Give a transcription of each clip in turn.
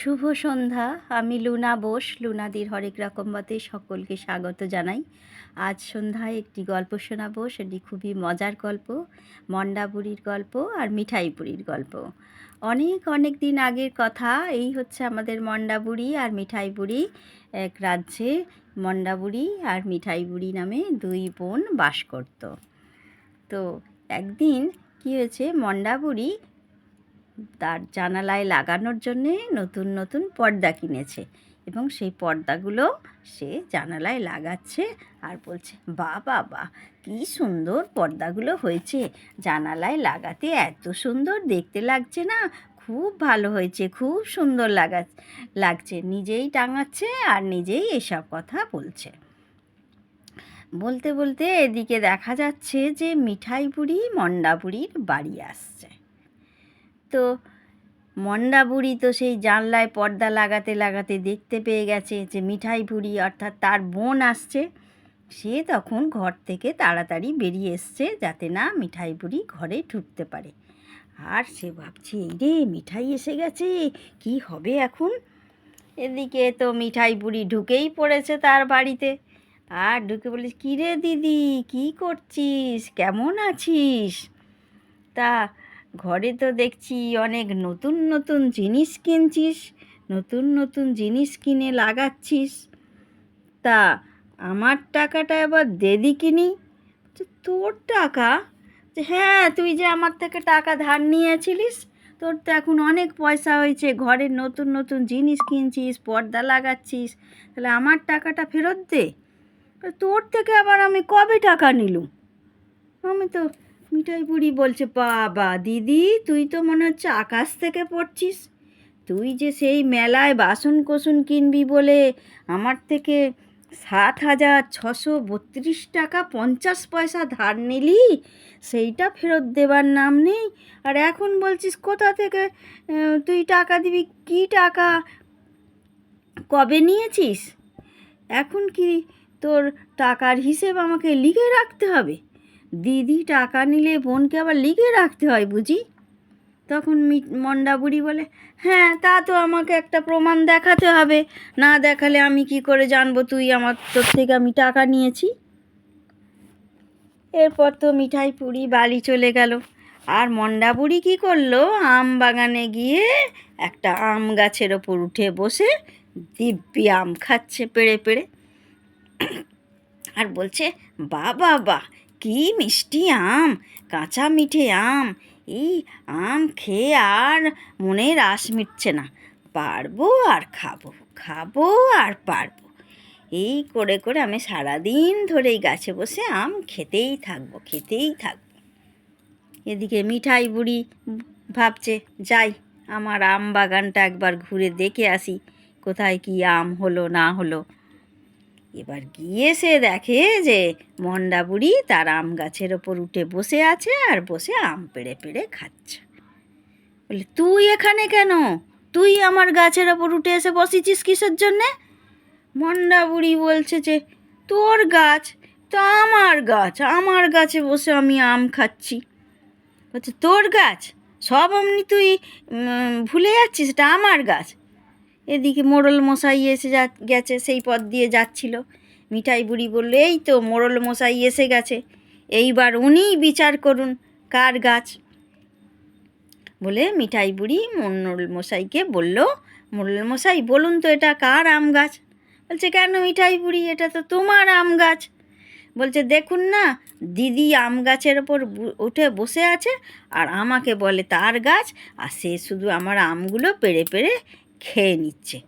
শুভ সন্ধ্যা। আমি লুনা বোস, লুনাদির হরেক রকমবাতে সকলকে স্বাগত জানাই। আজ সন্ধ্যায় একটি গল্প শোনাবো, সেটি খুবই মজার গল্প, মন্ডাবুড়ির গল্প আর মিঠাইপুরির গল্প। অনেক অনেক দিন আগের কথা, এই হচ্ছে আমাদের মন্ডাবুড়ি আর মিঠাইপুরি। এক রাজ্যে মন্ডাবুড়ি আর মিঠাইবুড়ি নামে দুই বোন বাস করত। তো একদিন কী হয়েছে, মন্ডাবুড়ি তার জানালায় লাগানোর জন্যে নতুন নতুন পর্দা কিনেছে এবং সেই পর্দাগুলো সে জানালায় লাগাচ্ছে আর বলছে বা বাবা কী সুন্দর পর্দাগুলো হয়েছে। জানালায় লাগাতে এত সুন্দর দেখতে লাগছে না। খুব ভালো হয়েছে, খুব সুন্দর লাগা, লাগছে। নিজেই টাঙাচ্ছে আর নিজেই এসব কথা বলছে। বলতে বলতে এদিকে দেখা যাচ্ছে যে মিঠাই বুড়ি মন্ডা বুড়ির বাড়ি আসছে। তো মন্ডা বুড়ি তো সেই জানলায় পর্দা লাগাতে লাগাতে দেখতে পেয়ে গেছে যে মিঠাই বুড়ি অর্থাৎ তার বোন আসছে। সে তখন ঘর থেকে তাড়াতাড়ি বেরিয়ে এসছে যাতে না মিঠাই বুড়ি ঘরে ঢুকতে পারে। আর সে ভাবছে এই রে মিঠাই এসে গেছে, কি হবে এখন? এদিকে তো মিঠাই বুড়ি ঢুকেই পড়েছে তার বাড়িতে। আর ঢুকে বলিস কী রে দিদি, কী করছিস? কেমন আছিস? তা ঘরে তো দেখছি অনেক নতুন নতুন জিনিস কিনছিস, নতুন নতুন জিনিস কিনে লাগাচ্ছিস। তা আমার টাকাটা এবার দেদি কিনি তো তোর টাকা? যে হ্যাঁ তুই যে আমার থেকে টাকা ধার নিয়েছিলিস, তোর তো এখন অনেক পয়সা হয়েছে। ঘরের নতুন নতুন জিনিস কিনছিস, পর্দা লাগাচ্ছিস, তাহলে আমার টাকাটা ফেরত দে। তোর থেকে আবার আমি কবে টাকা নিলুম? আমি তো মিঠাই বুড়ি বলছে, বাবা, দিদি, তুই তো মনে হচ্ছে আকাশ থেকে পড়ছিস। তুই যে সেই মেলায় বাসন কোসন কিনবি বলে আমার থেকে সাত হাজার ছশো বত্রিশ টাকা পঞ্চাশ পয়সা ধার নিলি, সেইটা ফেরত দেবার নাম নেই। আর এখন বলছিস, কোথা থেকে তুই টাকা দিবি, কি টাকা, কবে নিয়েছিস? এখন কি তোর টাকার হিসেব আমাকে লিখে রাখতে হবে? দিদি টাকা নিলে বোনকে আবার লিখে রাখতে হয় বুঝি? তখন মি- বুড়ি বলে হ্যাঁ তা তো আমাকে একটা প্রমাণ দেখাতে হবে। না দেখালে আমি কি করে জানব তুই আমার তোর থেকে আমি টাকা নিয়েছি? এরপর তো মিঠাই পুরি বালি চলে গেল। আর মন্ডা বুড়ি কী করল? আম বাগানে গিয়ে একটা আম গাছের ওপর উঠে বসে দিব্যি আম খাচ্ছে পেড়ে পেড়ে। আর বলছে বাবা বা কি মিষ্টি আম, কাঁচা মিঠে আম। এই আম খেয়ে আর মনের আশ মিটছে না। পারব আর খাব খাব আর পারব। এই করে করে আমি সারাদিন ধরে এই গাছে বসে আম খেতেই থাকব খেতেই থাকব। এদিকে মিঠাই বুড়ি ভাবছে, যাই, আমার আম বাগানটা একবার ঘুরে দেখে আসি। কোথায় কি আম হলো, না হলো? এবার গিয়ে সে দেখে যে মন্ডা বুড়ি তার আম গাছের ওপর উঠে বসে আছে আর বসে আম পেড়ে পেড়ে খাচ্ছে। বলে, তুই এখানে কেন? তুই আমার গাছের ওপর উঠে এসে বসেছিস কিসের জন্যে? মন্ডা বুড়ি বলছে যে, তোর গাছ, তো আমার গাছ, আমার গাছে বসে আমি আম খাচ্ছি। বলছে, তোর গাছ? সব অমনি তুই ভুলে যাচ্ছিস? এটা আমার গাছ। এদিকে মোড়ল মশাই এসে যা গেছে, সেই পথ দিয়ে যাচ্ছিল। মিঠাই বুড়ি বলল, এই তো মোড়ল মশাই এসে গেছে। এইবার উনিই বিচার করুন কার গাছ? বলে মিঠাই বুড়ি মোড়ল মশাইকে বলল, মোড়ল মশাই, বলুন তো এটা কার আম গাছ? বলছে, কেন মিঠাই বুড়ি, এটা তো তোমার আম গাছ। বলছে, দেখুন না, দিদি আম গাছের ওপর উঠে বসে আছে, আর আমাকে বলে তার গাছ, আর সে শুধু আমার আমগুলো পেড়ে পেড়ে খেয়ে নিচ্ছে।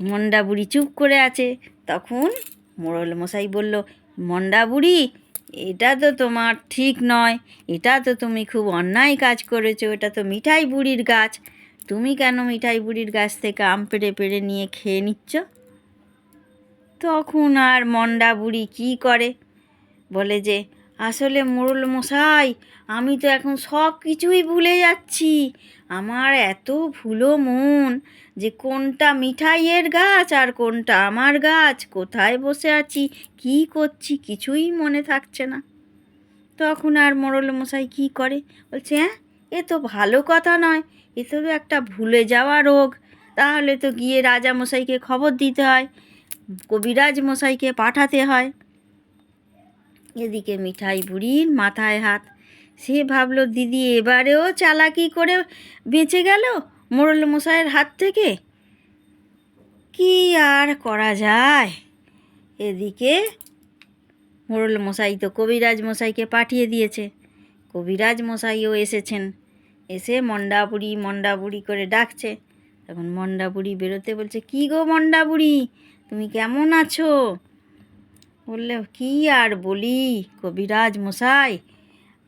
মন্ডা বুড়ি চুপ করে আছে। তখন মোড়ল মশাই বলল, মন্ডা বুড়ি, এটা তো তোমার ঠিক নয়। এটা তো তুমি খুব অন্যায় কাজ করেছ। এটা তো মিঠাই বুড়ির গাছ। তুমি কেন মিঠাই বুড়ির গাছ থেকে আম পেড়ে পেড়ে নিয়ে খেয়ে নিচ্ছ? তখন আর মন্ডা বুড়ি কী করে? বলে যে আসলে মোড়ল মশাই, আমি তো এখন সব কিছুই ভুলে যাচ্ছি। আমার এত ভুলো মন যে কোনটা মিঠাইয়ের গাছ আর কোনটা আমার গাছ, কোথায় বসে আছি, কী করছি কিছুই মনে থাকছে না। তখন আর মোড়ল মশাই কী করে? বলছে হ্যাঁ এ তো ভালো কথা নয়, এ তো একটা ভুলে যাওয়া রোগ। তাহলে তো গিয়ে রাজা মশাইকে খবর দিতে হয়, কবিরাজ মশাইকে পাঠাতে হয়। এদিকে মিঠাই বুড়ির মাথায় হাত। সে ভাবলো, দিদি, এবারেও চালাকি করে বেঁচে গেল মোড়ল মশাইয়ের হাত থেকে? কি আর করা যায়? এদিকে মোড়ল মশাই তো কবিরাজ মশাইকে পাঠিয়ে দিয়েছে। কবিরাজ মশাইও এসেছেন। এসে মন্ডা বুড়ি করে ডাকছে। তখন মন্ডা বুড়ি বেরোতে বলছে, কি গো মন্ডা বুড়ি, তুমি কেমন আছো? বললে, কি আর বলি কবিরাজ মশাই?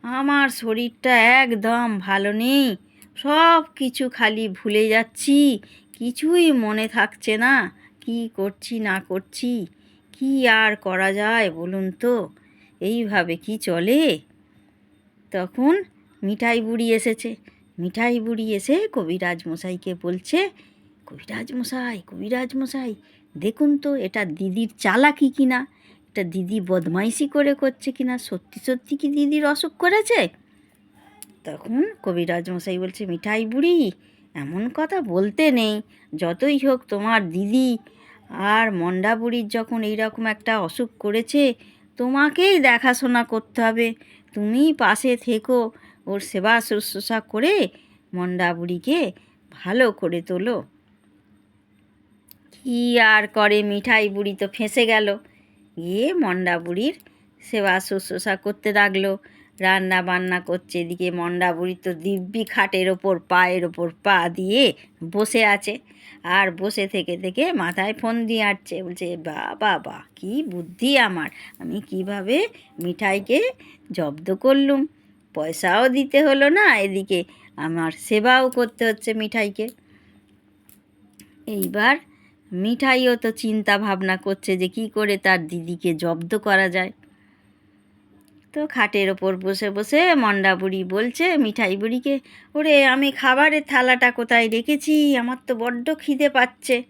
আমার শরীরটা একদম ভালো নেই। সব কিছু খালি ভুলে যাচ্ছি। কিছুই মনে থাকছে না। কি করছি, না করছি? কি আর করা যায় বলুন তো? এইভাবে কি চলে? তখন মিঠাই বুড়ি এসেছে। মিঠাই বুড়ি এসে কবিরাজ মশাইকে বলছে, কবিরাজ মশাই কবিরাজ মশাই, দেখুন তো, এটা দিদির চালাকি কিনা? এটা দিদি বদমাইশি করে করছে কিনা? সত্যি সত্যি কি দিদির অসুখ করেছে? তখন কবিরাজ মশাই বলছে, মিঠাই বুড়ি, এমন কথা বলতে নেই। যতই হোক তোমার দিদি আর মন্ডা বুড়ির যখন এইরকম একটা অসুখ করেছে, তোমাকেই দেখাশোনা করতে হবে। তুমি পাশে থেকো, ওর সেবা শুশ্রূষা করে মন্ডা বুড়িকে ভালো করে তোলো। কি আর করে মিঠাই বুড়ি তো ফেঁসে গেল। গিয়ে মন্ডা বুড়ির সেবা শুশ্রূষা করতে লাগল। রান্না বান্না করছে এদিকে মন্ডা বুড়ি তো দিব্যি খাটের ওপর, পায়ের ওপর পা দিয়ে বসে আছে। আর বসে থেকে থেকে মাথায় ফোন দিয়ে আটছে বলছে বা বাবা কি বুদ্ধি আমার। আমি কীভাবে মিঠাইকে জব্দ করলুম? পয়সাও দিতে হলো না এদিকে। আমার সেবাও করতে হচ্ছে মিঠাইকে। এইবার মিঠাইও তো চিন্তা ভাবনা করছে যে কি করে তার দিদিকে জব্দ করা যায়। তো খাটের ওপর বসে বসে মন্ডা বুড়ি বলছে, মিঠাই বুড়িকে, ওরে, আমি খাবারের থালাটা কোথায় রেখেছি? আমার তো বড্ড খিদে পাচ্ছে।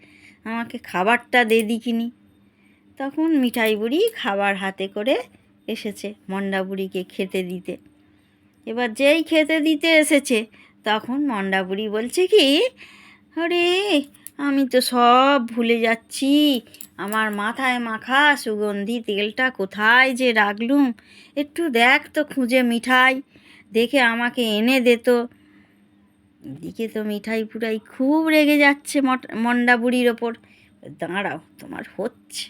আমাকে খাবারটা দে দিকিনি তখন মিঠাই বুড়ি খাবার হাতে করে এসেছে মন্ডা বুড়িকে খেতে দিতে। এবার যেই খেতে দিতে এসেছে, তখন মন্ডা বুড়ি বলছে কি আরে আমি তো সব ভুলে যাচ্ছি। আমার মাথায় মাখা সুগন্ধি তেলটা কোথায় যে রাখলুম? একটু দেখ তো খুঁজে মিঠাই। দেখে আমাকে এনে দে তো। এদিকে তো মিঠাই পুরাই খুব রেগে যাচ্ছে মন্ডা বুড়ির ওপর। দাঁড়াও, তোমার হচ্ছে।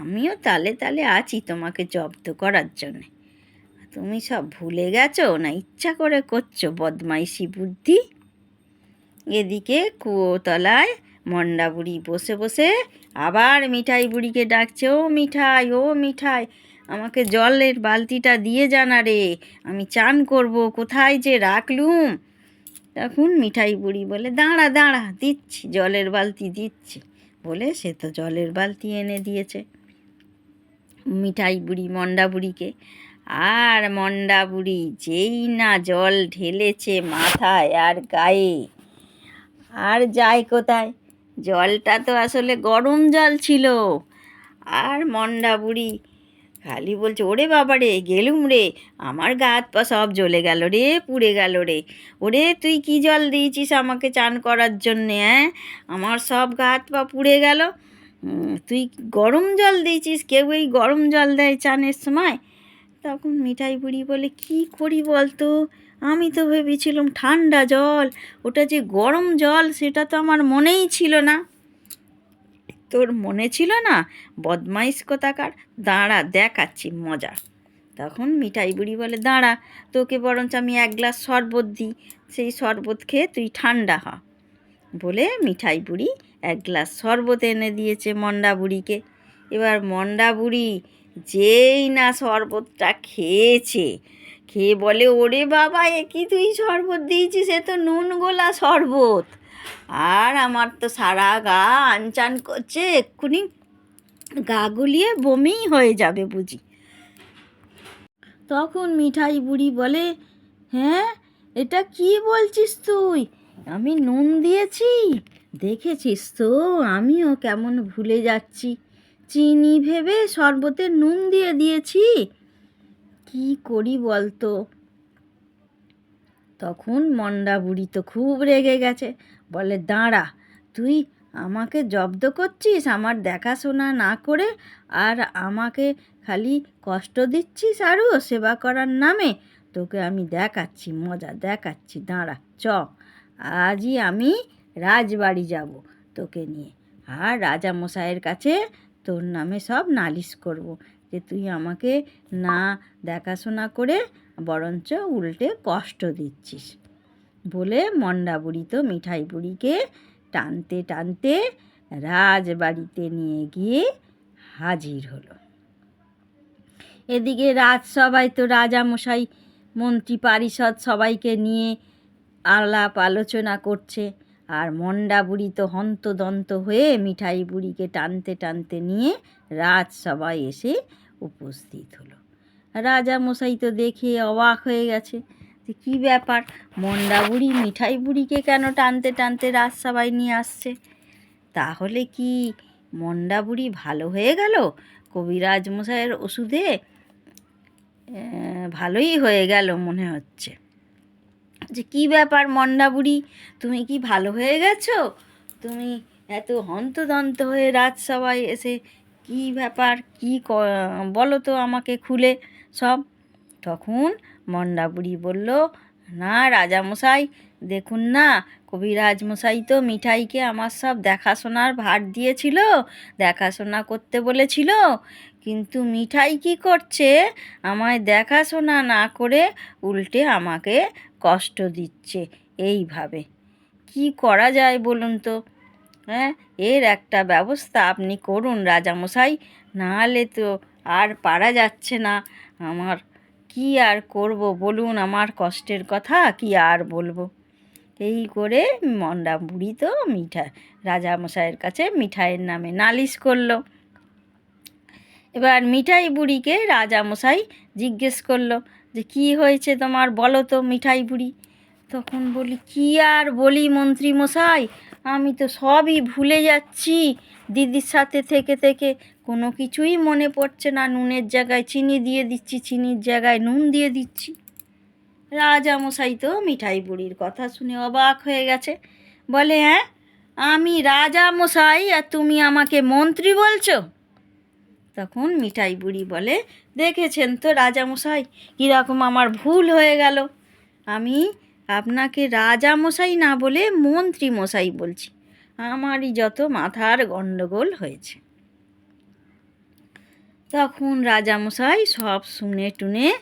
আমিও তালে তালে আছি তোমাকে জব্দ করার জন্যে। তুমি সব ভুলে গেছো না ইচ্ছা করে করছ বদমাইশি বুদ্ধি? এদিকে কুয়োতলায় মন্ডা বুড়ি বসে বসে আবার মিঠাই বুড়িকে ডাকছে, ও মিঠাই ও মিঠাই, আমাকে জলের বালতিটা দিয়ে জানা রে আমি চান করব, কোথায় যে রাখলুম? তখন মিঠাই বুড়ি বলে, দাঁড়া দাঁড়া, দিচ্ছি, জলের বালতি দিচ্ছি। বলে সে তো জলের বালতি এনে দিয়েছে। মিঠাই বুড়ি মন্ডা বুড়িকে আর মন্ডা বুড়ি যেই না জল ঢেলেছে মাথায় আর গায়ে, আর যায় কোথায়? জলটা তো আসলে গরম জল ছিল। আর মন্ডা বুড়ি খালি বলছে, ওরে বাবা রে, গেলুম রে, আমার গা হাত পা সব জ্বলে গেল রে, পুড়ে গেল রে। ওরে, তুই কি জল দিয়েছিস আমাকে চান করার জন্যে হ্যাঁ আমার সব গা হাত পা পুড়ে গেল। তুই গরম জল দিয়েছিস, কেউ এই গরম জল দেয় চানের সময়? তখন মিঠাই বুড়ি বলে, কি করি বলতো? আমি তো ভেবেছিলাম ঠান্ডা জল, ওটা যে গরম জল, সেটা তো আমার মনেই ছিল না। তোর মনে ছিল না? বদমাইশ কোথাকার? দাঁড়া, দেখাচ্ছি, মজা। তখন মিঠাই বুড়ি বলে, দাঁড়া, তোকে বরঞ্চ আমি এক গ্লাস শরবত দিই, সেই শরবত খেয়ে তুই ঠান্ডা হ। বলে মিঠাই বুড়ি এক গ্লাস শরবত এনে দিয়েছে মন্ডা বুড়িকে। এবার মন্ডা বুড়ি যেই না শরবতটা খেয়েছে খেয়ে বলে, ওরে বাবা, এ কি তুই শরবত দিয়েছিস? এ তো নুন গোলা শরবত। আর আমার তো সারা গা আনচান করছে, এক্ষুনি গা গুলিয়ে বমিই হয়ে যাবে বুঝি। তখন মিঠাই বুড়ি বলে হ্যাঁ এটা কি বলছিস তুই? আমি নুন দিয়েছি। দেখেছিস তো, আমিও কেমন ভুলে যাচ্ছি। চিনি ভেবে শরবতে নুন দিয়ে দিয়েছি। কি করি বলতো? তখন মন্ডা বুড়ি তো খুব রেগে গেছে। বলে, দাঁড়া, তুই আমাকে জব্দ করছিস আমার দেখাশোনা না করে? আর আমাকে খালি কষ্ট দিচ্ছিস আরও সেবা করার নামে? তোকে আমি দেখাচ্ছি, মজা দেখাচ্ছি। দাঁড়া, চ, আজই আমি রাজবাড়ি যাব তোকে নিয়ে। আর রাজামশাইয়ের কাছে তোর নামে সব নালিশ করব। যে তুই আমাকে না দেখাশোনা করে বরঞ্চ উল্টে কষ্ট দিচ্ছিস। বলে মন্ডা বুড়ি তো মিঠাই বুড়িকে টানতে টানতে রাজবাড়িতে নিয়ে গিয়ে হাজির হলো। এদিকে রাজসভায় তো রাজামশাই, মন্ত্রী পারিষদ সবাইকে নিয়ে আলাপ আলোচনা করছে আর মন্ডা বুড়ি তো হন্তদন্ত হয়ে মিঠাই বুড়িকে টানতে টানতে নিয়ে রাজসভায় এসে উপস্থিত হলো। রাজা মশাই তো দেখে অবাক হয়ে গেছে যে কী ব্যাপার, মন্ডা বুড়ি মিঠাই বুড়িকে কেন টানতে টানতে রাজসভায় নিয়ে আসছে? তাহলে কি মন্ডা বুড়ি ভালো হয়ে গেল? কবিরাজ মশাইয়ের ওষুধে ভালোই হয়ে গেল মনে হচ্ছে। যে কী ব্যাপার মন্ডা বুড়ি, তুমি কি ভালো হয়ে গেছো? তুমি এত হন্তদন্ত হয়ে রাজসভায় এসে কী ব্যাপার, কী বলো তো আমাকে খুলে সব। তখন মন্ডা বুড়ি বলল, না রাজামশাই, দেখুন না কবিরাজ মশাই তো মিঠাইকে আমার সব দেখাশোনার ভার দিয়েছিল, দেখাশোনা করতে বলেছিল। কিন্তু মিঠাই কি করছে, আমায় দেখাশোনা না করে উল্টে আমাকে কষ্ট দিচ্ছে, এইভাবে। কি করা যায় বলুন তো? হ্যাঁ এর একটা ব্যবস্থা আপনি করুন রাজামশাই, নাহলে তো আর পারা যাচ্ছে না। আমার কি আর করব বলুন, আমার কষ্টের কথা কি আর বলব? এই করে মন্ডা বুড়ি তো মিঠা, রাজামশাইয়ের কাছে মিঠাইয়ের নামে নালিশ করল। এবার মিঠাই বুড়িকে রাজামশাই জিজ্ঞেস করল যে, কি হয়েছে তোমার? বলো তো মিঠাই বুড়ি। তখন বলি, কি আর বলি মন্ত্রী মশাই? আমি তো সবই ভুলে যাচ্ছি। দিদির সাথে থেকে থেকে কোনো কিছুই মনে পড়ছে না। নুনের জায়গায় চিনি দিয়ে দিচ্ছি, চিনির জায়গায় নুন দিয়ে দিচ্ছি। রাজামশাই তো মিঠাই বুড়ির কথা শুনে অবাক হয়ে গেছে। বলে হ্যাঁ আমি রাজামশাই আর তুমি আমাকে মন্ত্রী বলছো? তখন মিঠাই বুড়ি বলে, দেখেছেন তো রাজামশাই, কীরকম আমার ভুল হয়ে গেল। আমি আপনাকে রাজামশাই না বলে মন্ত্রী মশাই বলছি। আমারই যত মাথার গণ্ডগোল হয়েছে। তখন রাজামশাই সব শুনে টুনে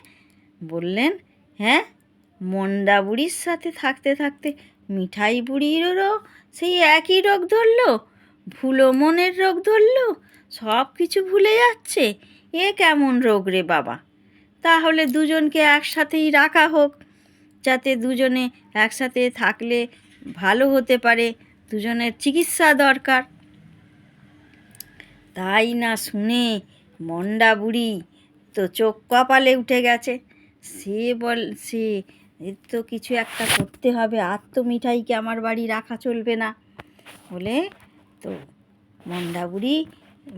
বললেন হ্যাঁ মন্ডা বুড়ির সাথে থাকতে থাকতে মিঠাই বুড়িরও সেই একই রোগ ধরলো, ভুলো মনের রোগ ধরলো, সব কিছু ভুলে যাচ্ছে, এ কেমন রোগ রে বাবা? তাহলে দুজনকে একসাথেই রাখা হোক। যাতে দুজনে একসাথে থাকলে ভালো হতে পারে, দুজনের চিকিৎসা দরকার। তাই না শুনে মন্ডা বুড়ি তো চোখ কপালে উঠে গেছে। সে বল, সে এর তো কিছু একটা করতে হবে, আর তো মিঠাইকে আমার বাড়ি রাখা চলবে না। বলে তো মন্ডা বুড়ি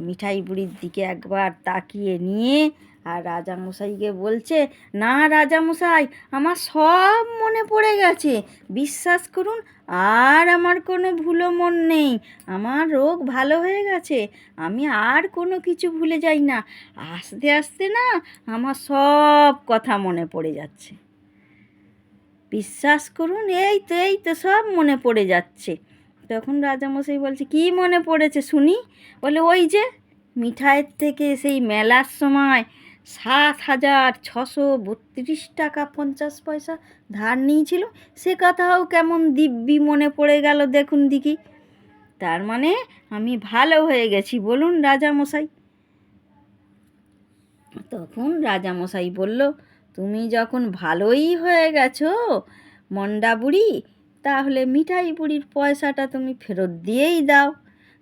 মিঠাই বুড়ির দিকে একবার তাকিয়ে নিয়ে আর রাজামশাইকে বলছে, না রাজামশাই, আমার সব মনে পড়ে গেছে। বিশ্বাস করুন, আর আমার কোনো ভুলো মন নেই। আমার রোগ ভালো হয়ে গেছে। আমি আর কোনো কিছু ভুলে যাই না। আস্তে আস্তে না আমার সব কথা মনে পড়ে যাচ্ছে। বিশ্বাস করুন, এই তো এই তো সব মনে পড়ে যাচ্ছে। তখন রাজামশাই বলছে, কি মনে পড়েছে শুনি? বলে, ওই যে মিঠাইয়ের থেকে সেই মেলার সময় সাত হাজার ছশো বত্রিশ টাকা পঞ্চাশ পয়সা ধার নিয়েছিল। সে কথাও কেমন দিব্যি মনে পড়ে গেল, দেখুন দিকি। তার মানে আমি ভালো হয়ে গেছি, বলুন রাজামশাই। তখন রাজামশাই বলল, তুমি যখন ভালোই হয়ে গেছো, মন্ডা বুড়ি, তাহলে মিঠাই বুড়ির পয়সাটা তুমি ফেরত দিয়েই দাও।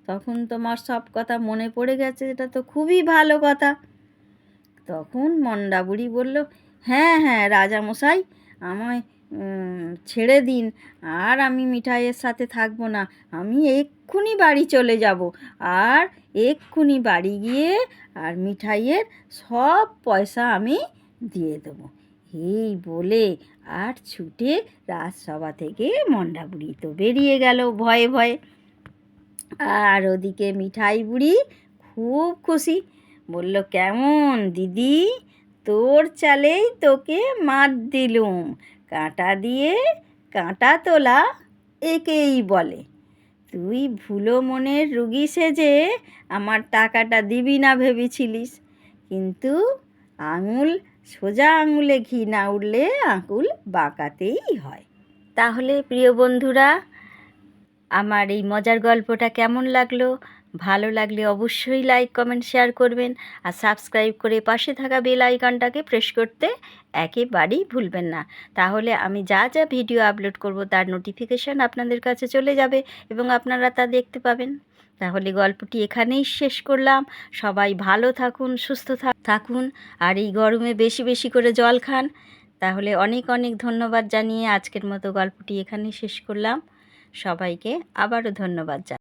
তখন তোমার সব কথা মনে পড়ে গেছে, এটা তো খুবই ভালো কথা। তখন মন্ডা বুড়ি বলল হ্যাঁ হ্যাঁ রাজামশাই, আমায় ছেড়ে দিন। আর আমি মিঠাইয়ের সাথে থাকব না। আমি এক্ষুনি বাড়ি চলে যাব। আর এক্ষুনি বাড়ি গিয়ে আর মিঠাইয়ের সব পয়সা আমি দিয়ে দেবো। এই বলে আর ছুটে রাজসভা থেকে মন্ডা বুড়ি তো বেরিয়ে গেল ভয়ে ভয়ে। আর ওদিকে মিঠাই বুড়ি খুব খুশি। বলল, কেমন দিদি? তোর চালেই তোকে মার দিলুম। কাঁটা দিয়ে কাঁটা তোলা একেই বলে। তুই ভুলো মনের রুগী সেজে আমার টাকাটা দিবি না ভেবেছিলিস। কিন্তু আঙুল, সোজা আঙুলে ঘি না উঠলে আঙুল বাঁকাতেই হয়। তাহলে প্রিয় বন্ধুরা আমার এই মজার গল্পটা কেমন লাগল? ভালো লাগলে অবশ্যই লাইক কমেন্ট শেয়ার করবেন আর সাবস্ক্রাইব করে পাশে থাকা বেল আইকনটাকে প্রেস করতে একেবারেই ভুলবেন না। তাহলে আমি যা যা ভিডিও আপলোড করব তার নোটিফিকেশান আপনাদের কাছে চলে যাবে এবং আপনারা তা দেখতে পাবেন। তাহলে গল্পটি এখানেই শেষ করলাম। সবাই ভালো থাকুন, সুস্থ থাকুন আর এই গরমে বেশি বেশি করে জল খান। তাহলে অনেক অনেক ধন্যবাদ জানিয়ে আজকের মতো গল্পটি এখানেই শেষ করলাম। সবাইকে আবারও ধন্যবাদ জানাই।